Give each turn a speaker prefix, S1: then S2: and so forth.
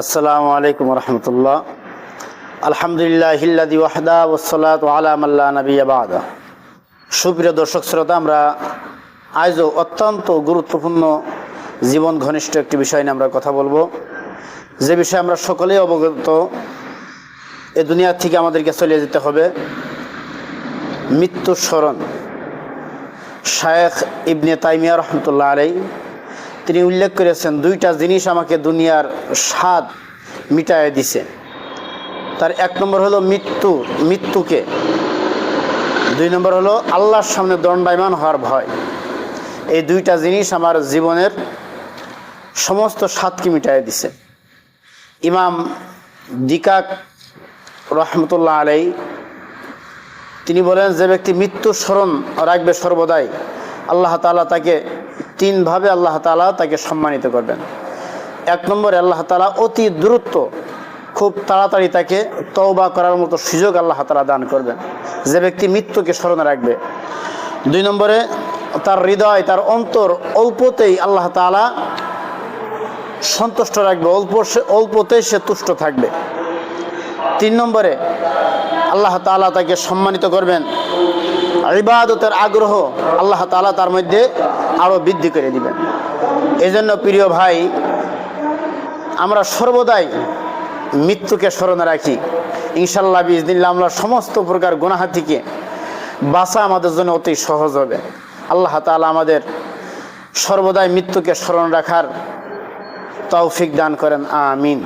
S1: আসসালামু আলাইকুম রহমতুল্লাহ। আলহামদুলিল্লাহ হিল্লাদি ওয়াহদা ওসলাত আলাম আল্লাহ নবী আবাদা সুপ্রিয় দর্শক শ্রোতা, আমরা আজও অত্যন্ত গুরুত্বপূর্ণ জীবন ঘনিষ্ঠ একটি বিষয় নিয়ে আমরা কথা বলব। যে বিষয়ে আমরা সকলেই অবগত, এ দুনিয়া থেকে আমাদেরকে চলে যেতে হবে। মৃত্যুর স্মরণ। শায়েখ ইবনে তাইমিয়া রহমতুল্লাহ আলাই তিনি উল্লেখ করেছেন, দুইটা জিনিস আমাকে দুনিয়ার স্বাদ মিটায় দিছে। তার এক নম্বর হলো মৃত্যু, মৃত্যুকে। দুই নম্বর হলো আল্লাহর সামনে দণ্ডায়মান হওয়ার ভয়। এই দুইটা জিনিস আমার জীবনের সমস্ত স্বাদকে মিটায় দিছে। ইমাম দিকাক রহমতুল্লাহ আলাই তিনি বলেন, যে ব্যক্তি মৃত্যুর স্মরণ রাখবে সর্বদাই, আল্লাহ তালা তাকে তিনভাবে আল্লাহ তালা তাকে সম্মানিত করবেন। এক নম্বরে আল্লাহ তালা অতি দ্রুত খুব তাড়াতাড়ি তাকে তওবা করার মতো সুযোগ আল্লাহ তালা দান করবেন, যে ব্যক্তি মৃত্যুকে স্মরণে রাখবে। দুই নম্বরে তার হৃদয়, তার অন্তর অল্পতেই আল্লাহ তালা সন্তুষ্ট রাখবে, অল্প সে, অল্পতেই সে তুষ্ট থাকবে। তিন নম্বরে আল্লাহ তালা তাকে সম্মানিত করবেন ইবাদতের আগ্রহ আল্লাহ তালা তার মধ্যে আরও বৃদ্ধি করে দিবেন। এই জন্য প্রিয় ভাই, আমরা সর্বদাই মৃত্যুকে স্মরণে রাখি। ইনশাল্লাহ বিজদিল্লা আমরা সমস্ত প্রকার গুনাহা থেকে বাঁচা আমাদের জন্য অতি সহজ হবে। আল্লাহ তালা আমাদের সর্বদাই মৃত্যুকে স্মরণ রাখার তৌফিক দান করেন, আমিন।